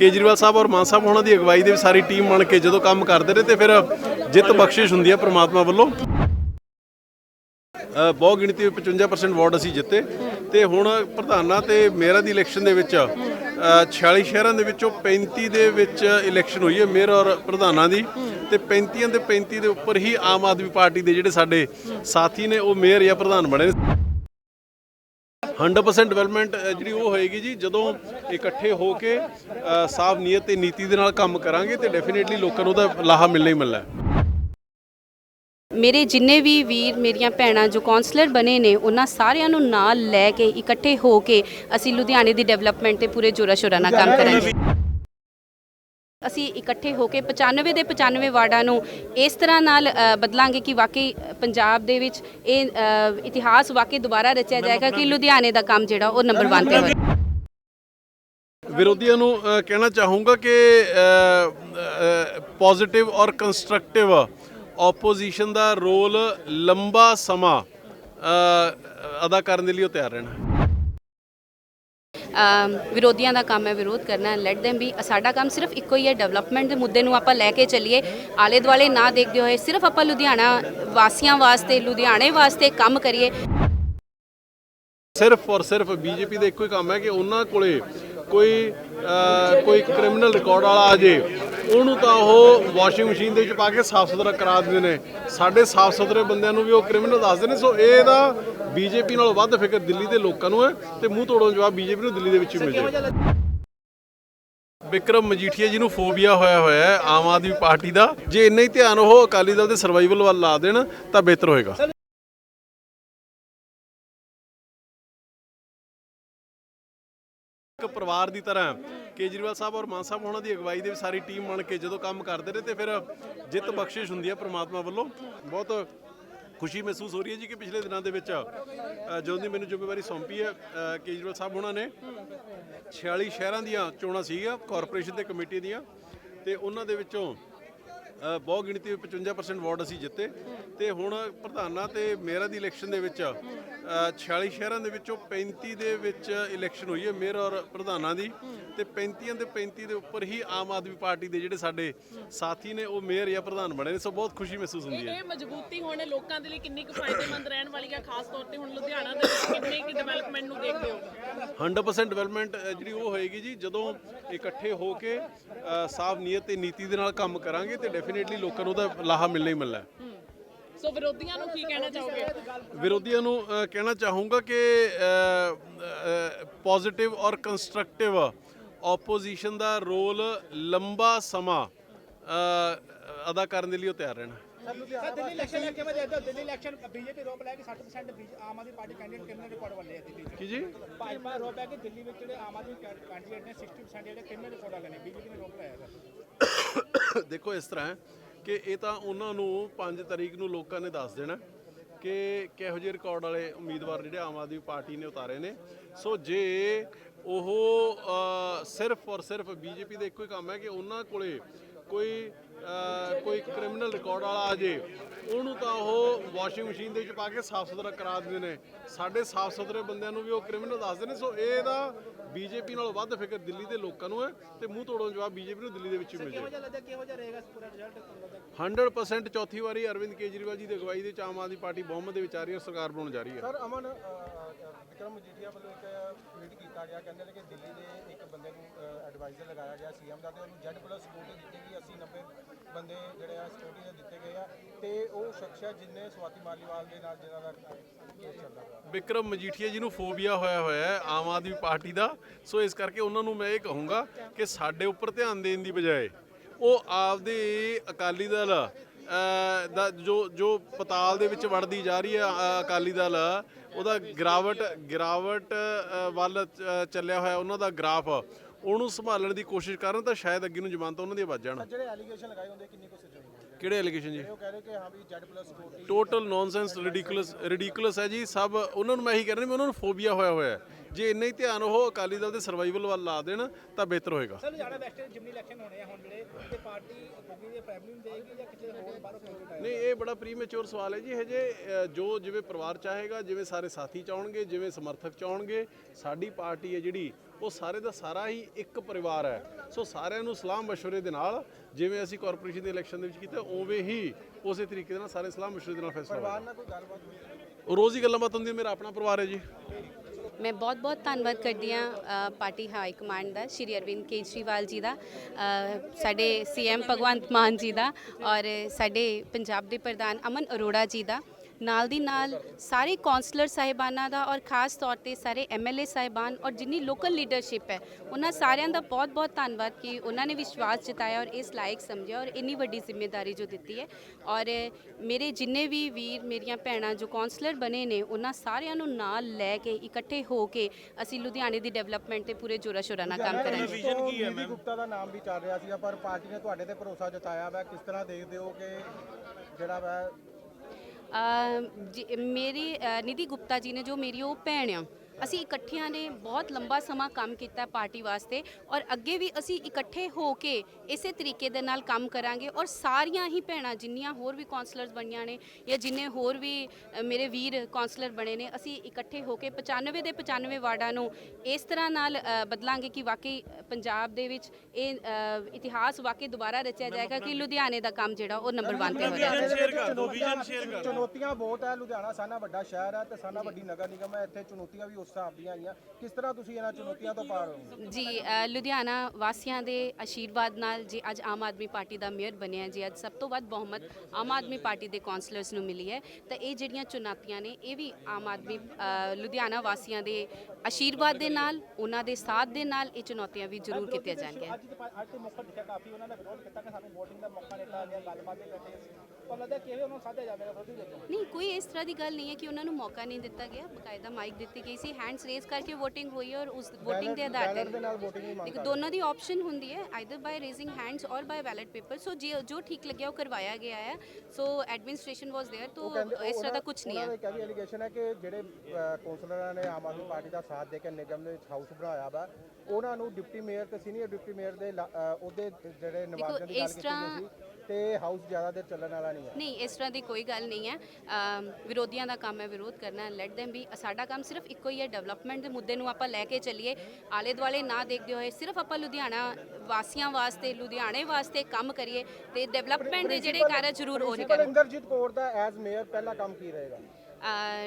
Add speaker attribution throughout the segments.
Speaker 1: ਕੇਜਰੀਵਾਲ ਸਾਹਿਬ ਔਰ ਮਾਨ ਸਾਹਿਬ ਉਹਨਾਂ ਦੀ ਅਗਵਾਈ ਦੇ ਵਿੱਚ ਸਾਰੀ ਟੀਮ ਬਣ ਕੇ ਜਦੋਂ ਕੰਮ ਕਰਦੇ ਨੇ ਤੇ ਫਿਰ ਜਿੱਤ ਬਖਸ਼ਿਸ਼ ਹੁੰਦੀ ਹੈ ਪ੍ਰਮਾਤਮਾ ਵੱਲੋਂ। ਅ, ਬਹੁ ਗਿਣਤੀ ਵਿੱਚ 55% ਵਾਰਡ ਅਸੀਂ ਜਿੱਤੇ। ਤੇ ਹੁਣ ਪ੍ਰਧਾਨਾਂ ਤੇ ਮੇਅਰਾਂ ਦੀ ਇਲੈਕਸ਼ਨ ਦੇ ਵਿੱਚ ਅ, 46 ਸ਼ਹਿਰਾਂ ਦੇ ਵਿੱਚੋਂ 35 ਦੇ ਵਿੱਚ ਇਲੈਕਸ਼ਨ ਹੋਈ ਹੈ ਮੇਅਰ ਔਰ ਪ੍ਰਧਾਨਾਂ ਦੀ। ਤੇ 35 ਦੇ 35 ਦੇ ਉੱਪਰ ਹੀ ਆਮ ਆਦਮੀ ਪਾਰਟੀ ਦੇ ਜਿਹੜੇ ਸਾਡੇ ਸਾਥੀ ਨੇ ਉਹ ਮੇਅਰ ਜਾਂ ਪ੍ਰਧਾਨ ਬਣੇ ਨੇ। 100% ਡਿਵੈਲਪਮੈਂਟ ਜਿਹੜੀ ਉਹ ਹੋਏਗੀ ਜੀ ਜਦੋਂ ਇਕੱਠੇ ਹੋ ਕੇ ਸਾਫ਼ ਨੀਅਤ ਤੇ ਨੀਤੀ ਦੇ ਨਾਲ ਕੰਮ ਕਰਾਂਗੇ ਤੇ ਡੈਫੀਨੇਟਲੀ ਲੋਕਾਂ ਨੂੰ ਉਹਦਾ ਲਾਹਾ ਮਿਲਣਾ ਹੀ ਮਿਲਣਾ ਹੈ।
Speaker 2: ਮੇਰੇ ਜਿੰਨੇ ਵੀ ਵੀਰ ਮੇਰੀਆਂ ਭੈਣਾਂ ਜੋ ਕਾਉਂਸਲਰ ਬਣੇ ਨੇ ਉਹਨਾਂ ਸਾਰਿਆਂ ਨੂੰ ਨਾਲ ਲੈ ਕੇ ਇਕੱਠੇ ਹੋ ਕੇ ਅਸੀਂ ਲੁਧਿਆਣੇ ਦੀ ਡਿਵੈਲਪਮੈਂਟ ਤੇ ਪੂਰੇ ਜੋਰਾ ਸ਼ੋਰਾ ਨਾਲ ਕੰਮ ਕਰਾਂਗੇ। ਅਸੀਂ ਇਕੱਠੇ ਹੋ ਕੇ 95 ਦੇ 95 ਵਾਰਡਾਂ ਨੂੰ ਇਸ ਤਰ੍ਹਾਂ ਨਾਲ ਅ, ਬਦਲਾਂਗੇ ਕਿ ਵਾਕਈ ਪੰਜਾਬ ਦੇ ਵਿੱਚ ਇਹ ਅ, ਇਤਿਹਾਸ ਵਾਕਈ ਦੁਬਾਰਾ ਰਚਿਆ ਜਾਏਗਾ ਕਿ ਲੁਧਿਆਣੇ ਦਾ ਕੰਮ ਜਿਹੜਾ ਉਹ ਨੰਬਰ 1 ਤੇ ਹੋਵੇ
Speaker 1: ਵਿਰੋਧੀਆਂ ਨੂੰ ਅ, ਕਹਿਣਾ ਚਾਹੂੰਗਾ ਕਿ ਪੋਜ਼ਿਟਿਵ ਔਰ ਕੰਸਟਰਕਟਿਵ ਆਪੋਜੀਸ਼ਨ ਦਾ ਰੋਲ ਲੰਬਾ ਸਮਾਂ ਅ, ਅਦਾ ਕਰਨ ਦੇ ਲਈ ਉਹ ਤਿਆਰ ਰਹਿਣਾ
Speaker 2: ਵਿਰੋਧੀਆਂ ਦਾ ਕੰਮ ਹੈ, ਵਿਰੋਧ ਕਰਨਾ ਲੈਟ them ਵੀ ਸਾਡਾ ਕੰਮ ਸਿਰਫ ਇੱਕੋ ਹੀ ਹੈ ਡਿਵੈਲਪਮੈਂਟ ਦੇ ਮੁੱਦੇ ਨੂੰ ਆਪਾਂ ਲੈ ਕੇ ਚੱਲੀਏ। ਆਲੇ ਦੁਆਲੇ ਨਾ ਦੇਖਦੇ ਹੋਏ ਸਿਰਫ ਆਪਾਂ ਲੁਧਿਆਣਾ ਵਾਸੀਆਂ ਵਾਸਤੇ, ਲੁਧਿਆਣੇ ਵਾਸਤੇ ਕੰਮ ਕਰੀਏ।
Speaker 1: ਸਿਰਫ ਔਰ ਸਿਰਫ ਬੀਜੇਪੀ ਦਾ ਇੱਕੋ ਹੀ ਕੰਮ ਹੈ ਕਿ ਉਹਨਾਂ ਕੋਲੇ ਕੋਈ ਕੋਈ ਕ੍ਰਿਮੀਨਲ ਰਿਕਾਰਡ ਵਾਲਾ ਆ ਜੇ। ਉਹਨੂੰ ਤਾਂ ਉਹ ਵਾਸ਼ਿੰਗ ਮਸ਼ੀਨ ਦੇ ਵਿੱਚ ਪਾ ਕੇ ਸਾਫ਼ ਸੁਥਰਾ ਕਰਾ ਦਿੰਦੇ ਨੇ। ਸਾਡੇ ਸਾਫ਼ ਸੁਥਰੇ ਬੰਦਿਆਂ ਨੂੰ ਵੀ ਉਹ ਕ੍ਰਿਮੀਨਲ ਦੱਸਦੇ ਨੇ। ਸੋ ਇਹਦਾ ਬੀਜੇਪੀ ਨਾਲੋਂ ਵੱਧ ਫਿਕਰ ਦਿੱਲੀ ਦੇ ਲੋਕਾਂ ਨੂੰ ਹੈ ਤੇ ਮੂੰਹ ਤੋੜੋਂ ਜਵਾਬ ਬੀਜੇਪੀ ਨੂੰ ਦਿੱਲੀ ਦੇ ਵਿੱਚ ਹੀ ਮਿਲ ਜਾਏ ਵਿਕਰਮ ਮਜੀਠੀਆ ਜੀ ਨੂੰ ਫੋਬੀਆ ਹੋਇਆ ਹੋਇਆ ਹੈ ਆਮ ਆਦਮੀ ਪਾਰਟੀ ਦਾ। ਜੇ ਇੰਨਾ ਹੀ ਧਿਆਨ ਉਹ ਅਕਾਲੀ ਦਲ ਦੇ ਸਰਵਾਈਵਲ ਵੱਲ ਲਾ ਦੇਣ, ਤਾਂ ਬਿਹਤਰ ਹੋਏਗਾ। ਇੱਕ ਪਰਿਵਾਰ ਦੀ ਤਰ੍ਹਾਂ ਕੇਜਰੀਵਾਲ ਸਾਹਿਬ ਔਰ ਮਾਨ ਸਾਹਿਬ ਉਹਨਾਂ ਦੀ ਅਗਵਾਈ ਦੇ ਵਿੱਚ ਸਾਰੀ ਟੀਮ ਬਣ ਕੇ ਜਦੋਂ ਕੰਮ ਕਰਦੇ ਨੇ ਤੇ ਫਿਰ ਜਿੱਤ ਬਖਸ਼ਿਸ਼ ਹੁੰਦੀ ਹੈ ਪ੍ਰਮਾਤਮਾ ਵੱਲੋਂ। ਬਹੁਤ ਖੁਸ਼ੀ ਮਹਿਸੂਸ ਹੋ ਰਹੀ ਹੈ ਜੀ ਕਿ ਪਿਛਲੇ ਦਿਨਾਂ ਦੇ ਵਿੱਚ ਜਦੋਂ ਦੀ ਮੈਨੂੰ ਜ਼ਿੰਮੇਵਾਰੀ ਸੌਂਪੀ ਹੈ ਕੇਜਰੀਵਾਲ ਸਾਹਿਬ ਉਹਨਾਂ ਨੇ 46 ਸ਼ਹਿਰਾਂ ਦੀਆਂ ਚੋਣਾਂ ਸੀਗੀਆਂ ਕਾਰਪੋਰੇਸ਼ਨ ਤੇ ਕਮੇਟੀ ਦੀਆਂ ਤੇ ਉਹਨਾਂ ਦੇ ਵਿੱਚੋਂ ਬਹੁ ਗਿਣਤੀ ਵਿੱਚ 55% ਵਾਰਡ ਅਸੀਂ ਜਿੱਤੇ ਤੇ ਹੁਣ ਪ੍ਰਧਾਨਾਂ ਤੇ ਮੇਅਰਾਂ ਦੀ ਇਲੈਕਸ਼ਨ ਦੇ ਵਿੱਚ ਅ, 46 ਸ਼ਹਿਰਾਂ ਦੇ ਵਿੱਚੋਂ 35 ਦੇ ਵਿੱਚ ਇਲੈਕਸ਼ਨ ਹੋਈ ਹੈ ਮੇਅਰ ਔਰ ਪ੍ਰਧਾਨਾਂ ਦੀ। ਤੇ 35 ਦੇ 35 ਦੇ ਉੱਪਰ ਹੀ ਆਮ ਆਦਮੀ ਪਾਰਟੀ ਦੇ ਜਿਹੜੇ ਸਾਡੇ ਸਾਥੀ ਨੇ ਉਹ ਮੇਅਰ ਜਾਂ ਪ੍ਰਧਾਨ ਬਣੇ ਨੇ। ਸੋ ਬਹੁਤ ਖੁਸ਼ੀ ਮਹਿਸੂਸ ਹੁੰਦੀ ਹੈ।
Speaker 3: ਇਹ ਮਜ਼ਬੂਤੀ ਹੁਣ ਲੋਕਾਂ ਦੇ ਲਈ ਕਿੰਨੀ ਕੁ ਫਾਇਦੇਮੰਦ ਰਹਿਣ ਵਾਲੀ ਹੈ ਖਾਸ ਤੌਰ ਤੇ ਹੁਣ ਲੁਧਿਆਣਾ ਦੇ ਵਿੱਚ ਕਿੰਨੀ ਕੁ ਡਿਵੈਲਪਮੈਂਟ ਨੂੰ ਦੇਖਦੇ ਹੋ?
Speaker 1: 100% ਡਿਵੈਲਪਮੈਂਟ ਜਿਹੜੀ ਉਹ ਹੋਏਗੀ ਜੀ ਜਦੋਂ ਇਕੱਠੇ ਹੋ ਕੇ ਸਾਫ਼ ਨੀਅਤ ਤੇ ਨੀਤੀ ਦੇ ਨਾਲ ਕੰਮ ਕਰਾਂਗੇ ਤੇ ਡੈਫੀਨੇਟਲੀ ਲੋਕਾਂ ਨੂੰ ਉਹਦਾ ਲਾਹਾ ਮਿਲਣਾ ਹੀ ਮਿਲਣਾ ਹੈ।
Speaker 3: ਸੋ ਵਿਰੋਧੀਆਂ ਨੂੰ ਕੀ ਕਹਿਣਾ ਚਾਹੋਗੇ?
Speaker 1: ਵਿਰੋਧੀਆਂ ਨੂੰ ਕਹਿਣਾ ਚਾਹੂੰਗਾ ਕਿ ਪੋਜ਼ਿਟਿਵ ਔਰ ਕੰਸਟਰਕਟਿਵ ਆਪੋਜੀਸ਼ਨ ਦਾ ਰੋਲ ਲੰਬਾ ਸਮਾਂ ਅਦਾ ਕਰਨ ਦੇ ਲਈ ਉਹ ਤਿਆਰ ਰਹਿਣਾ।
Speaker 4: ਸਰ ਦਿੱਲੀ ਇਲੈਕਸ਼ਨ ਲੈ ਕੇ ਮੈਂ ਦੇਖਦਾ ਦਿੱਲੀ ਇਲੈਕਸ਼ਨ ਬੀਜੇਪੀ ਰੋਪ ਲੈ ਕੇ 60% ਬੀਜ ਆਮ ਆਦਮੀ ਪਾਰਟੀ ਕੈਂਡੀਡੇਟ ਕਿੰਨੇ ਰਿਕਾਰਡ ਵਾਲੇ ਆ ਦਿੱਲੀ ਚ?
Speaker 1: ਕੀ ਜੀ?
Speaker 4: ਭਾਜਪਾ ਰੋਪ ਹੈ ਕਿ ਦਿੱਲੀ ਵਿੱਚ ਜਿਹੜੇ ਆਮ ਆਦਮੀ ਕੈਂਡੀਡੇਟ ਨੇ 60% ਜਿਹੜੇ ਕਿੰਨੇ ਰਿਕਾਰਡ ਵਾਲੇ ਨੇ? ਬੀਜੇਪੀ ਨੇ ਰੋਪ ਲਾਇਆ ਸਰ।
Speaker 1: ਦੇਖੋ ਇਸ ਤਰ੍ਹਾਂ ਕਿ ਇਹ ਤਾਂ ਉਹਨਾਂ ਨੂੰ 5 ਤਰੀਕ ਨੂੰ ਲੋਕਾਂ ਨੇ ਦੱਸ ਦੇਣਾ ਕਿ ਕਿਹੋ ਜਿਹੇ ਰਿਕਾਰਡ ਵਾਲੇ ਉਮੀਦਵਾਰ ਜਿਹੜੇ ਆਮ ਆਦਮੀ ਪਾਰਟੀ ਨੇ ਉਤਾਰੇ ਨੇ। ਸੋ ਜੇ ਉਹ ਸਿਰਫ ਔਰ ਸਿਰਫ ਬੀਜੇਪੀ ਦਾ ਇੱਕੋ ਹੀ ਕੰਮ ਹੈ ਕਿ ਉਹਨਾਂ ਕੋਲੇ ਕੋਈ ਕੋਈ ਕ੍ਰਿਮੀਨਲ ਰਿਕਾਰਡ ਵਾਲਾ ਆ ਜੇ, ਉਹਨੂੰ ਤਾਂ ਉਹ ਵਾਸ਼ਿੰਗ ਮਸ਼ੀਨ ਦੇ ਵਿੱਚ ਪਾ ਕੇ ਸਾਫ਼ ਸੁਥਰਾ ਕਰਾ ਦਿੰਦੇ ਨੇ। ਸਾਡੇ ਸਾਫ਼ ਸੁਥਰੇ ਬੰਦਿਆਂ ਨੂੰ ਵੀ ਉਹ ਕ੍ਰਿਮੀਨਲ ਦੱਸਦੇ ਨੇ। ਸੋ ਇਹਦਾ ਬੀਜੇਪੀ ਨਾਲ ਵੱਧ ਫਿਕਰ ਦਿੱਲੀ ਦੇ ਲੋਕਾਂ ਨੂੰ ਹੈ ਤੇ ਮੂੰਹ ਤੋੜੋਂ ਜਵਾਬ ਬੀਜੇਪੀ ਨੂੰ ਦਿੱਲੀ ਦੇ ਵਿੱਚ ਹੀ ਮਿਲ ਜਾਏ
Speaker 4: ਲੱਗਦਾ ਕਿਹੋ ਜਿਹਾ ਰਹੇਗਾ ਪੂਰਾ ਰਿਜ਼ਲਟ
Speaker 1: 100% ਚੌਥੀ ਵਾਰੀ ਅਰਵਿੰਦ ਕੇਜਰੀਵਾਲ ਜੀ ਦੀ ਅਗਵਾਈ ਦੇ ਵਿੱਚ ਆਮ ਆਦਮੀ ਪਾਰਟੀ ਬਹੁਮਤ ਦੇ ਵਿੱਚ ਆ ਰਹੀ ਹੈ, ਸਰਕਾਰ ਬਣਾਉਣ ਜਾ ਰਹੀ ਹੈ।
Speaker 5: ਸਰ, ਅਮਨ ਵਿਕਰਮ ਮਜੀਠੀਆ ਵੱਲੋਂ ਇੱਕ ਟਵੀਟ ਕੀਤਾ ਗਿਆ, ਕਹਿੰਦੇ ਨੇ ਕਿ ਦਿੱਲੀ ਦੇ ਇੱਕ ਬੰਦੇ ਨੂੰ ਐਡਵਾਈਜ਼ਰ ਲਗਾਇਆ ਗਿਆ, ਸੀਐਮ ਦਾ, ਤੇ ਉਹਨੂੰ ਜ਼ੈਡ ਪਲੱਸ ਸਕਿਉਰਟੀ ਦਿੱਤੀ ਗਈ 80 90 ਬੰਦੇ ਜਿਹੜੇ ਆ ਸਕਿਉਰਟੀ ਦੇ ਦਿੱਤੇ ਗਏ ਆ ਤੇ ਉਹ ਸ਼ਖਸ ਹੈ ਜਿਨੇ ਸਵਾਤੀ ਮਾਲੀਵਾਲ ਦੇ ਨਾਲ ਜਿਹਨਾਂ ਦਾ ਕੇਸ ਚੱਲਦਾ ਪਿਆ।
Speaker 1: ਵਿਕਰਮ ਮਜੀਠੀਆ ਜੀ ਨੂੰ ਫੋਬੀਆ ਹੋਇਆ ਹੋਇਆ ਹੈ ਆਮ ਆਦਮੀ ਪਾਰਟੀ ਦਾ। ਸੋ ਇਸ ਕਰਕੇ ਉਹਨਾਂ ਨੂੰ ਮੈਂ ਇਹ ਕਹੂੰਗਾ ਕਿ ਸਾਡੇ ਉੱਪਰ ਧਿਆਨ ਦੇਣ ਦੀ ਬਜਾਏ ਉਹ ਆਪਦੇ ਅਕਾਲੀ ਦਲ ਦਾ ਜੋ ਜੋ ਪਤਾਲ ਦੇ ਵਿੱਚ ਵੜਦੀ ਜਾ ਰਹੀ ਹੈ ਅਕਾਲੀ ਦਲ, ਉਹਦਾ ਗਿਰਾਵਟ ਗਿਰਾਵਟ ਵੱਲ ਚੱਲਿਆ ਹੋਇਆ, ਉਹਨਾਂ ਦਾ ਗ੍ਰਾਫ ਉਹਨੂੰ ਸੰਭਾਲਣ ਦੀ ਕੋਸ਼ਿਸ਼ ਕਰਨ ਤਾਂ ਸ਼ਾਇਦ ਅੱਗੇ ਨੂੰ ਜ਼ਮਾਨਤਾਂ ਉਹਨਾਂ ਦੀਆਂ ਵੱਜ ਜਾਣ।
Speaker 5: ਜਿਹੜੇ ਐਲੀਗੇਸ਼ਨ ਲਗਾਏ ਹੁੰਦੇ ਕਿੰਨੀ ਕੁ ਸੱਚਾਈ ਹੈ
Speaker 1: ਕਿਹੜੇ ਐਲੀਗੇਸ਼ਨ ਜੀ?
Speaker 5: ਉਹ ਕਹਿ ਰਹੇ ਕਿ ਹਾਂ ਵੀ Z plus security
Speaker 1: total nonsense ridiculous ridiculous ਹੈ ਜੀ। ਸਭ ਉਹਨਾਂ ਨੂੰ ਮੈਂ ਇਹੀ ਕਹਿ ਰਿਹਾ ਵੀ ਉਹਨਾਂ ਨੂੰ ਫੋਬੀਆ ਹੋਇਆ ਹੋਇਆ ਹੈ। ਜੇ ਇੰਨਾ ਹੀ ਧਿਆਨ ਉਹ ਅਕਾਲੀ ਦਲ ਦੇ ਸਰਵਾਈਵਲ ਵੱਲ ਲਾ ਦੇਣ ਤਾਂ ਬਿਹਤਰ ਹੋਏਗਾ।
Speaker 4: ਸਰ ਲੁਧਿਆਣਾ ਵੈਸਟ ਜਿਮਨੀ ਇਲੈਕਸ਼ਨ ਹੋਣੇ ਆ ਹੁਣ ਜਿਹੜੇ ਤੇ ਪਾਰਟੀ ਕਿਉਂਕਿ ਇਹ ਫੈਮਿਲੀ ਨੂੰ ਦੇਗੀ ਜਾਂ ਕਿਸੇ ਹੋਰ ਬਾਹਰੋਂ ਕੈਂਡੀਡੇਟ ਆਏ
Speaker 1: ਨਹੀਂ ਇਹ ਬੜਾ ਪ੍ਰੀਮੈਚੁਰ ਸਵਾਲ ਹੈ ਜੀ। ਹਜੇ ਅ, ਜੋ ਜਿਵੇਂ ਪਰਿਵਾਰ ਚਾਹੇਗਾ ਜਿਵੇਂ ਸਾਰੇ ਸਾਥੀ ਚਾਹਣਗੇ ਜਿਵੇਂ ਸਮਰਥਕ ਚਾਹਣਗੇ ਸਾਡੀ ਪਾਰਟੀ ਹੈ ਜਿਹੜੀ ਉਹ ਸਾਰੇ ਦਾ ਸਾਰਾ ਹੀ ਇੱਕ ਪਰਿਵਾਰ ਹੈ ਸੋ ਸਾਰਿਆਂ ਨੂੰ ਸਲਾਹ مشورے ਦੇ ਨਾਲ ਜਿਵੇਂ ਅਸੀਂ ਕਾਰਪੋਰੇਸ਼ਨ ਦੇ ਇਲੈਕਸ਼ਨ ਦੇ ਵਿੱਚ ਕੀਤਾ ਉਵੇਂ ਹੀ ਉਸੇ ਤਰੀਕੇ ਦੇ ਨਾਲ ਸਾਰੇ ਸਲਾਹ مشورے ਦੇ ਨਾਲ ਫੈਸਲਾ ਹੋਇਆ
Speaker 5: ਨਾਲ ਕੋਈ ਗੱਲਬਾਤ ਹੋਈ
Speaker 1: ਉਹ ਰੋਜ਼ ਹੀ ਗੱਲਾਂ ਬਾਤ ਹੁੰਦੀਆਂ ਮੇਰਾ ਆਪਣਾ ਪਰਿਵਾਰ ਹੈ ਜੀ
Speaker 2: ਮੈਂ ਬਹੁਤ ਬਹੁਤ ਧੰਨਵਾਦ ਕਰਦੀ ਹਾਂ ਅ, ਪਾਰਟੀ ਹਾਈ ਕਮਾਂਡ ਦਾ ਸ਼੍ਰੀ ਅਰਵਿੰਦ ਕੇਜਰੀਵਾਲ ਜੀ ਦਾ ਅ, ਸਾਡੇ ਸੀਐਮ ਭਗਵੰਤ ਮਾਨ ਜੀ ਦਾ ਔਰ ਸਾਡੇ ਪੰਜਾਬ ਦੇ ਪ੍ਰਧਾਨ ਅਮਨ ਅਰੋੜਾ ਜੀ ਦਾ ਨਾਲ ਦੀ ਨਾਲ ਸਾਰੇ ਕਾਉਂਸਲਰ ਸਾਹਿਬਾਨਾਂ ਦਾ ਔਰ ਖਾਸ ਤੌਰ ਤੇ ਸਾਰੇ ਐਮਐਲਏ ਸਾਹਿਬਾਨ ਔਰ ਜਿੰਨੀ ਲੋਕਲ ਲੀਡਰਸ਼ਿਪ ਹੈ ਉਹਨਾਂ ਸਾਰਿਆਂ ਦਾ ਬਹੁਤ ਬਹੁਤ ਧੰਨਵਾਦ ਕਿ ਉਹਨਾਂ ਨੇ ਵਿਸ਼ਵਾਸ ਜਤਾਇਆ ਔਰ ਇਸ ਲਾਇਕ ਸਮਝਿਆ ਔਰ ਇੰਨੀ ਵੱਡੀ ਜ਼ਿੰਮੇਵਾਰੀ ਜੋ ਦਿੱਤੀ ਹੈ। ਔਰ ਮੇਰੇ ਜਿੰਨੇ ਵੀ ਵੀਰ ਮੇਰੀਆਂ ਭੈਣਾਂ ਜੋ ਕਾਉਂਸਲਰ ਬਣੇ ਨੇ ਉਹਨਾਂ ਸਾਰਿਆਂ ਨੂੰ ਨਾਲ ਲੈ ਕੇ ਇਕੱਠੇ ਹੋ ਕੇ ਅਸੀਂ ਲੁਧਿਆਣੇ ਦੀ ਡਿਵੈਲਪਮੈਂਟ ਤੇ ਪੂਰੇ ਜੋਰਾ ਸ਼ੋਰਾ ਨਾਲ ਕੰਮ ਕਰਾਂਗੇ।
Speaker 5: ਵਿਜ਼ਨ ਕੀ ਹੈ ਮੈਮ? ਗੁਪਤਾ ਦਾ ਨਾਮ ਵੀ ਚੱਲ ਰਿਹਾ ਸੀਗਾ ਪਰ ਪਾਰਟੀ ਨੇ ਤੁਹਾਡੇ ਤੇ ਭਰੋਸਾ ਜਤਾਇਆ ਵਾ ਕਿਸ ਤਰ੍ਹਾਂ ਦੇਖਦੇ ਹੋ ਕਿ ਜਿਹੜਾ ਵਾ
Speaker 2: ਮੇਰੀ ਨਿਧੀ ਗੁਪਤਾ ਜੀ ਨੇ ਜੋ ਮੇਰੀ ਉਹ ਭੈਣ ਆ ਅਸੀਂ ਇਕੱਠਿਆਂ ਨੇ ਬਹੁਤ ਲੰਬਾ ਸਮਾਂ ਕੰਮ ਕੀਤਾ ਹੈ ਪਾਰਟੀ ਵਾਸਤੇ ਔਰ ਅੱਗੇ ਵੀ ਅਸੀਂ ਇਕੱਠੇ ਹੋ ਕੇ ਇਸੇ ਤਰੀਕੇ ਦੇ ਨਾਲ ਕੰਮ ਕਰਾਂਗੇ ਔਰ ਸਾਰੀਆਂ ਹੀ ਭੈਣਾਂ ਜਿੰਨੀਆਂ ਹੋਰ ਵੀ ਕਾਉਂਸਲਰਸ ਬਣੀਆਂ ਨੇ ਜਾਂ ਜਿੰਨੇ ਹੋਰ ਵੀ ਮੇਰੇ ਵੀਰ ਕਾਉਂਸਲਰ ਬਣੇ ਨੇ ਅਸੀਂ ਇਕੱਠੇ ਹੋ ਕੇ 95 ਦੇ 95 ਵਾਰਡਾਂ ਨੂੰ ਇਸ ਤਰ੍ਹਾਂ ਨਾਲ ਬਦਲਾਂਗੇ ਕਿ ਵਾਕਈ ਪੰਜਾਬ ਦੇ ਵਿੱਚ ਇਹ ਇਤਿਹਾਸ ਵਾਕਈ ਦੁਬਾਰਾ ਰਚਿਆ ਜਾਏਗਾ ਕਿ ਲੁਧਿਆਣੇ ਦਾ ਕੰਮ ਜਿਹੜਾ ਉਹ ਨੰਬਰ 1 ਤੇ ਹੋ ਜਾਏਗਾ।
Speaker 5: ਸ਼ੇਅਰ ਕਰ ਦੋ ਵਿਜ਼ਨ ਸ਼ੇਅਰ ਕਰ ਚੁਣੌਤੀਆਂ ਬਹੁਤ ਹੈ ਲੁਧਿਆਣਾ ਸਾਨਾ ਵੱਡਾ ਸ਼ਹਿਰ ਹੈ ਤੇ ਸਾਨਾ ਵੱਡੀ ਨਗਰ ਨਿਗਮ ਹੈ ਇੱਥੇ ਚੁਣੌਤੀਆਂ ਵੀ ਉਸ ਹਿਸਾਬ ਦੀਆਂ ਆਈਆਂ। ਕਿਸ ਤਰ੍ਹਾਂ ਤੁਸੀਂ ਇਹਨਾਂ ਚੁਣੌਤੀਆਂ ਤੋਂ ਪਾਰ ਹੋ
Speaker 2: ਜੀ ਅ, ਲੁਧਿਆਣਾ ਵਾਸੀਆਂ ਦੇ ਆਸ਼ੀਰਵਾਦ ਨਾਲ ਜੇ ਅੱਜ ਆਮ ਆਦਮੀ ਪਾਰਟੀ ਦਾ ਮੇਅਰ ਬਣਿਆ ਜੀ ਅੱਜ ਸਭ ਤੋਂ ਵੱਧ ਬਹੁਮਤ ਆਮ ਆਦਮੀ ਪਾਰਟੀ ਦੇ ਕਾਉਂਸਲਰਸ ਨੂੰ ਮਿਲੀ ਹੈ ਤਾਂ ਇਹ ਜਿਹੜੀਆਂ ਚੁਣੌਤੀਆਂ ਨੇ ਇਹ ਵੀ ਆਮ ਆਦਮੀ ਅ, ਲੁਧਿਆਣਾ ਵਾਸੀਆਂ ਦੇ ਆਸ਼ੀਰਵਾਦ ਦੇ ਨਾਲ ਉਹਨਾਂ ਦੇ ਸਾਥ ਦੇ ਨਾਲ ਇਹ ਚੁਣੌਤੀਆਂ ਵੀ ਜ਼ਰੂਰ ਕੀਤੀਆਂ ਜਾਣਗੀਆਂ।
Speaker 4: ਅੱਜ ਅੱਜ ਤੇ ਮੌਕਾ ਦਿੱਤਾ ਕਾਫੀ ਉਹਨਾਂ ਨੇ ਵਿਰੋਧ ਕੀਤਾ ਕਿ ਸਾਨੂੰ VOTING ਦਾ ਮੌਕਾ ਦਿੱਤਾ ਗਿਆ ਗੱਲਬਾਤ ਦੇ ਕਰਦੇ ਪਰ ਲੱਗਦਾ ਕਿਵੇਂ ਉਹਨਾਂ ਨੂੰ ਸਾਧਿਆ ਜਾਵੇਗਾ ਵਿਰੋਧੀ ਦੇ ਤੋਂ
Speaker 2: ਨਹੀਂ ਕੋਈ ਇਸ ਤਰ੍ਹਾਂ ਦੀ ਗੱਲ ਨਹੀਂ ਹੈ ਕਿ ਉਹਨਾਂ ਨੂੰ ਮੌਕਾ ਨਹੀਂ ਦਿੱਤਾ ਗਿਆ ਬਕਾਇਦਾ ਮਾਈਕ ਦਿੱਤੀ ਗਈ ਸੀ ਹੈਂਡਸ ਰੇਜ਼ ਕਰਕੇ VOTING ਹੋਈ ਹੈ ਔਰ ਉਸ VOTING ਦੇ ਆਧਾਰ
Speaker 5: ਬੈਨਰ ਦੇ ਨਾਲ
Speaker 2: ਤੇ
Speaker 5: VOTING ਦੀ ਮੰਗ
Speaker 2: ਦੇਖੋ ਦੋਨੋਂ ਦੀ ਆਪਸ਼ਨ ਹੁੰਦੀ ਹੈ ਆਈਦਰ ਬਾਈ ਰੇਜ਼ਿੰਗ ਹੈਂਡਸ ਔਰ ਬਾਈ ਬੈਲਟ ਪੇਪਰ ਸੋ ਜੇ ਜੋ ਠੀਕ ਲੱਗਿਆ ਉਹ ਕਰਵਾਇਆ ਗਿਆ ਹੈ ਸੋ ਐਡਮਿਨਿਸਟ੍ਰੇਸ਼ਨ ਵਾਸ देयर तो ਇਸ ਤਰ੍ਹਾਂ ਦਾ ਕੁਝ ਨਹੀਂ
Speaker 5: ਉਹਨਾਂ
Speaker 2: ਹੈ
Speaker 5: ਦਾ ਕਹਿ ਵੀ ਐਲੀਗੇਸ਼ਨ ਹੈ ਕਿ ਜਿਹੜੇ ਅ, ਕੌਂਸਲਰਾਂ ਨੇ ਆਮ ਆਦਮੀ ਪਾਰਟੀ ਦਾ ਸਾਥ ਦੇ ਕੇ ਨਿਗਮ ਦੇ ਵਿੱਚ ਹਾਊਸ ਬਣਾਇਆ ਵਾ ਉਹਨਾਂ ਨੂੰ ਡਿਪਟੀ ਮੇਅਰ ਤੇ ਸੀਨੀਅਰ ਡਿਪਟੀ ਮੇਅਰ ਦੇ ਉਹਦੇ ਜਿਹੜੇ ਨਵਾਜ਼ਾਂ ਦੀ ਗੱਲ ਕੀਤੀ ਗਈ ਸੀ ਤੇ ਹਾਊਸ ਜ਼ਿਆਦਾ ਦੇਰ ਚੱਲਣ ਵਾਲਾ ਨਹੀਂ ਹੈ।
Speaker 2: ਨਹੀਂ ਇਸ ਤਰ੍ਹਾਂ ਦੀ ਕੋਈ ਗੱਲ ਨਹੀਂ ਹੈ। ਵਿਰੋਧੀਆਂ ਦਾ ਕੰਮ ਹੈ ਵਿਰੋਧ ਕਰਨਾ ਲੈਟ them ਵੀ ਸਾਡਾ ਕੰਮ ਸਿਰਫ ਇੱਕੋ ਹੀ ਹੈ ਡਿਵੈਲਪਮੈਂਟ ਦੇ ਮੁੱਦੇ ਨੂੰ ਆਪਾਂ ਲੈ ਕੇ ਚੱਲੀਏ। ਆਲੇ ਦੁਆਲੇ ਨਾ ਦੇਖਦੇ ਹੋਏ ਸਿਰਫ ਆਪਾਂ ਲੁਧਿਆਣਾ ਵਾਸੀਆਂ ਵਾਸਤੇ ਲੁਧਿਆਣੇ ਵਾਸਤੇ ਕੰਮ ਕਰੀਏ ਤੇ ਡਿਵੈਲਪਮੈਂਟ ਦੇ ਜਿਹੜੇ ਕਾਰਜ ਜ਼ਰੂਰ
Speaker 5: ਪ੍ਰਿੰਸੀਪਲ
Speaker 2: ਨਿਕਲਣ
Speaker 5: ਇੰਦਰਜੀਤ ਕੌਰ ਦਾ ਐਜ਼ ਮੇਅਰ ਪਹਿਲਾ ਕੰਮ ਕੀ ਰਹੇਗਾ?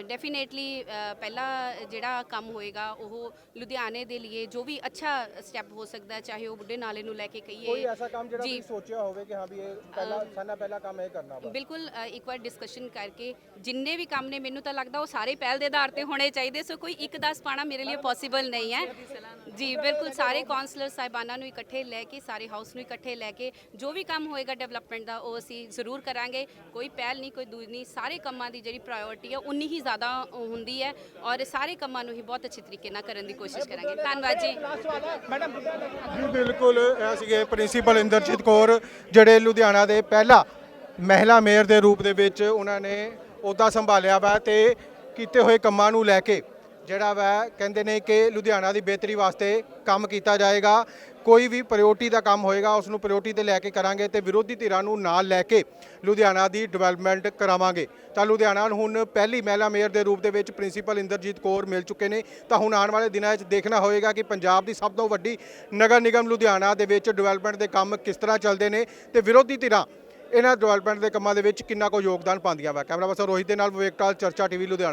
Speaker 2: ਡੈਫੀਨੇਟਲੀ ਪਹਿਲਾ ਜਿਹੜਾ ਕੰਮ ਹੋਏਗਾ ਉਹ ਲੁਧਿਆਣੇ ਦੇ ਲਈ ਜੋ ਵੀ ਅੱਛਾ ਸਟੈਪ ਹੋ ਸਕਦਾ ਚਾਹੇ ਉਹ ਬੁੱਢੇ ਨਾਲੇ ਨੂੰ ਲੈ ਕੇ
Speaker 5: ਕੋਈ
Speaker 2: ਕਹੀਏ
Speaker 5: ਐਸਾ ਕੰਮ ਜਿਹੜਾ। ਤੁਸੀਂ ਸੋਚਿਆ ਹੋਵੇ ਕਿ ਹਾਂ ਵੀ ਇਹ ਪਹਿਲਾ ਸਾਨਾ ਪਹਿਲਾ ਕੰਮ ਇਹ ਕਰਨਾ ਵਾ।
Speaker 2: ਬਿਲਕੁਲ ਇੱਕ ਵਾਰ ਡਿਸਕਸ਼ਨ ਕਰਕੇ ਜਿੰਨੇ ਵੀ ਕੰਮ ਨੇ ਮੈਨੂੰ ਤਾਂ ਲੱਗਦਾ ਉਹ ਸਾਰੇ ਪਹਿਲ ਦੇ ਆਧਾਰ ਤੇ ਹੋਣੇ ਚਾਹੀਦੇ ਸੋ ਕੋਈ ਇੱਕ ਦਸ ਪਾਣਾ ਮੇਰੇ ਲਈ ਪੋਸੀਬਲ ਨਹੀਂ ਹੈ। ਜੀ, ਬਿਲਕੁਲ, ਸਾਰੇ ਕਾਉਂਸਲਰ ਸਾਹਿਬਾਨਾਂ ਨੂੰ ਇਕੱਠੇ ਲੈ ਕੇ, ਸਾਰੇ ਹਾਊਸ ਨੂੰ ਇਕੱਠੇ ਲੈ ਕੇ, ਜੋ ਵੀ ਕੰਮ ਹੋਏਗਾ ਡਿਵੈਲਪਮੈਂਟ ਦਾ, ਉਹ ਅਸੀਂ ਜ਼ਰੂਰ ਕਰਾਂਗੇ। ਕੋਈ ਪਹਿਲ ਨਹੀਂ, ਕੋਈ ਦੂਰ ਨਹੀਂ, ਸਾਰੇ ਕੰਮਾਂ ਦੀ ਜਿਹੜੀ ਪ੍ਰਾਇੋਰਟੀ ਹੈ ਉਨੀ ਹੀ ਜ਼ਿਆਦਾ ਹੁੰਦੀ ਹੈ ਔਰ ਸਾਰੇ ਕੰਮਾਂ ਨੂੰ ਹੀ ਬਹੁਤ ਅੱਛੇ ਤਰੀਕੇ ਨਾਲ ਕਰਨ ਦੀ ਕੋਸ਼ਿਸ਼ ਕਰਾਂਗੇ। ਧੰਨਵਾਦ ਜੀ।
Speaker 4: ਮੈਡਮ
Speaker 5: ਜੀ, ਬਿਲਕੁਲ, ਇਹ ਸੀਗੇ ਪ੍ਰਿੰਸੀਪਲ ਇੰਦਰਜੀਤ ਕੌਰ, ਜਿਹੜੇ ਲੁਧਿਆਣਾ ਦੇ ਪਹਿਲਾ ਮਹਿਲਾ ਮੇਅਰ ਦੇ ਰੂਪ ਦੇ ਵਿੱਚ ਉਹਨਾਂ ਨੇ ਅਹੁਦਾ ਸੰਭਾਲਿਆ ਵਾ ਤੇ ਕੀਤੇ ਹੋਏ ਕੰਮਾਂ ਨੂੰ ਲੈ ਕੇ ਜਿਹੜਾ ਵਾ, ਕਹਿੰਦੇ ਨੇ ਕਿ ਲੁਧਿਆਣਾ ਦੀ ਬਿਹਤਰੀ ਵਾਸਤੇ ਕੰਮ ਕੀਤਾ ਜਾਏਗਾ। ਕੋਈ ਵੀ ਪ੍ਰਾਇੋਰਟੀ ਦਾ ਕੰਮ ਹੋਏਗਾ ਉਸ ਨੂੰ ਪ੍ਰਾਇੋਰਟੀ ਤੇ ਲੈ ਕੇ ਕਰਾਂਗੇ ਤੇ ਵਿਰੋਧੀ ਧਿਰਾਂ ਨੂੰ ਨਾਲ ਲੈ ਕੇ ਲੁਧਿਆਣਾ ਦੀ ਡਿਵੈਲਪਮੈਂਟ ਕਰਾਵਾਂਗੇ। ਤਾਂ ਲੁਧਿਆਣਾ ਨੂੰ ਹੁਣ ਪਹਿਲੀ ਮਹਿਲਾ ਮੇਅਰ ਦੇ ਰੂਪ ਦੇ ਵਿੱਚ ਪ੍ਰਿੰਸੀਪਲ ਇੰਦਰਜੀਤ ਕੌਰ ਮਿਲ ਚੁੱਕੇ ਨੇ। ਤਾਂ ਹੁਣ ਆਉਣ ਵਾਲੇ ਦਿਨਾਂ ਵਿੱਚ ਦੇਖਣਾ ਹੋਏਗਾ ਕਿ ਪੰਜਾਬ ਦੀ ਸਭ ਤੋਂ ਵੱਡੀ ਨਗਰ ਨਿਗਮ ਲੁਧਿਆਣਾ ਦੇ ਵਿੱਚ ਡਿਵੈਲਪਮੈਂਟ ਦੇ ਕੰਮ ਕਿਸ ਤਰ੍ਹਾਂ ਚੱਲਦੇ ਨੇ ਤੇ ਵਿਰੋਧੀ ਧਿਰਾਂ ਇਹਨਾਂ ਡਿਵੈਲਪਮੈਂਟ ਦੇ ਕੰਮਾਂ ਦੇ ਵਿੱਚ ਕਿੰਨਾ ਕੁ ਯੋਗਦਾਨ ਪਾਉਂਦੀਆਂ ਵਾ। ਕੈਮਰਾ ਪਰਸਨ ਰੋਹਿਤ ਦੇ ਨਾਲ ਵਿਵੇਕ ਟਾਲ, ਚਰਚਾ ਟੀਵੀ ਲੁਧਿਆਣਾ।